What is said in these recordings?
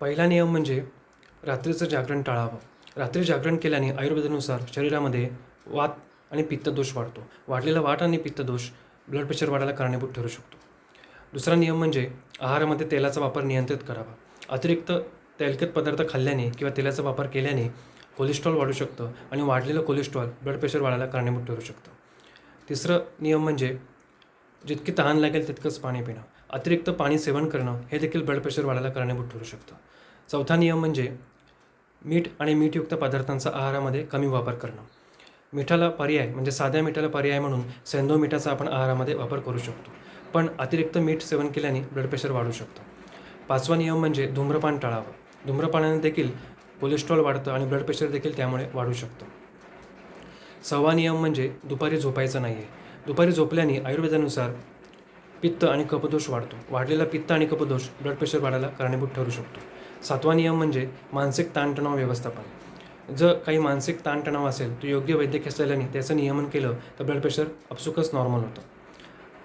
पहिला नियम म्हणजे रात्रीचं जागरण टाळावं. रात्री जागरण केल्याने आयुर्वेदानुसार शरीरामध्ये वात आणि पित्तदोष वाढतो. वाढलेला वाट आणि पित्तदोष ब्लड प्रेशर वाढायला कारणीभूत ठरू शकतो. दुसरा नियम म्हणजे आहारामध्ये तेलाचा वापर नियंत्रित करावा. अतिरिक्त तेलकट पदार्थ खाल्ल्याने किंवा तेलाचा वापर केल्याने कोलेस्ट्रॉल वाढू शकतं आणि वाढलेलं कोलेस्ट्रॉल ब्लड प्रेशर वाढायला कारणीभूत ठरू शकतं. तिसरं नियम म्हणजे जितकी तहान लागेल तितकंच पाणी पिणं. अतिरिक्त पाणी सेवन करणं हे देखील ब्लड प्रेशर वाढायला कारणीभूत ठरू शकतं. चौथा नियम म्हणजे मीठ आणि मीठयुक्त पदार्थांचा आहारामध्ये कमी वापर करणं. मिठाला पर्याय म्हणजे साध्या मिठाला पर्याय म्हणून सेंदो मिठाचा आपण आहारामध्ये वापर करू शकतो. पण अतिरिक्त मीठ सेवन केल्याने ब्लड प्रेशर वाढू शकतं. पाचवा नियम म्हणजे धूम्रपान टाळावं. धूम्रपानाने देखील कोलेस्ट्रॉल वाढतं आणि ब्लड प्रेशर देखील त्यामुळे वाढू शकतं. सहावा नियम म्हणजे दुपारी झोपायचं नाही आहे दुपारी झोपल्याने आयुर्वेदानुसार पित्त आणि कपदोष वाढतो. वाढलेला पित्त आणि कपदोष ब्लड प्रेशर वाढायला कारणीभूत ठरू शकतो. सातवा नियम म्हणजे मानसिक ताणतणाव व्यवस्थापन. जर काही मानसिक ताणतणाव असेल तो योग्य वैद्यकीय सल्ल्याने त्याचं नियमन केलं तर ब्लड प्रेशर अपसुकच नॉर्मल होतं.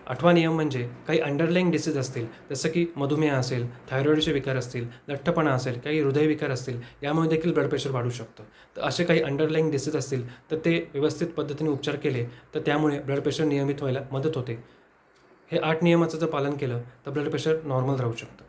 आठवा नियम म्हणजे काही अंडरलाईंग डिसीज असतील जसं की मधुमेह असेल थायरॉईडचे विकार असतील लठ्ठपणा असेल काही हृदयविकार असतील यामुळे देखील ब्लड प्रेशर वाढू शकतं. तर असे काही अंडरलाईंग डिसीज असतील तर ते व्यवस्थित पद्धतीने उपचार केले तर त्यामुळे ब्लड प्रेशर नियमित व्हायला मदत होते. हे आठ नियमाचं जर पालन केलं तर ब्लड प्रेशर नॉर्मल राहू शकतं.